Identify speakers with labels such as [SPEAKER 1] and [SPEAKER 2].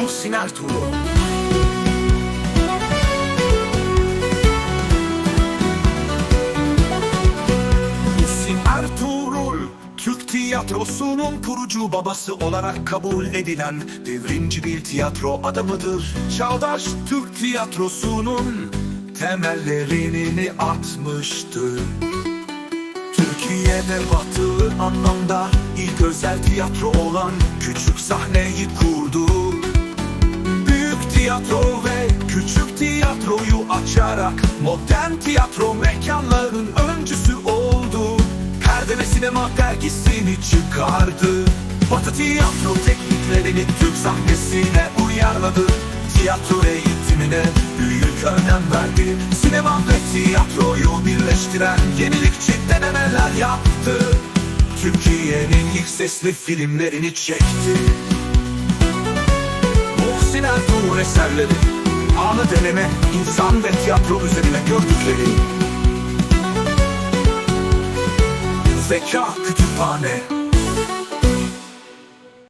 [SPEAKER 1] Muhsin Ertuğrul Muhsin Ertuğrul Türk tiyatrosunun kurucu babası olarak kabul edilen devrimci bir tiyatro adamıdır. Çağdaş Türk tiyatrosunun temellerini atmıştır. Türkiye'de batılı anlamda ilk özel tiyatro olan küçük sahneyi kurdu. Tiyatro ve küçük tiyatroyu açarak modern tiyatro mekanların öncüsü oldu. Perde ve sinema dergisini çıkardı. Batı tiyatro tekniklerini Türk sahnesine uyarladı. Tiyatro eğitimine büyük önem verdi. Sinema ve tiyatroyu birleştiren yenilikçi denemeler yaptı. Türkiye'nin ilk sesli filmlerini çekti. Ertuğrul eserleri. Anı deneme, insan ve tiyatro üzerine gördükleri. Zeka Kütüphane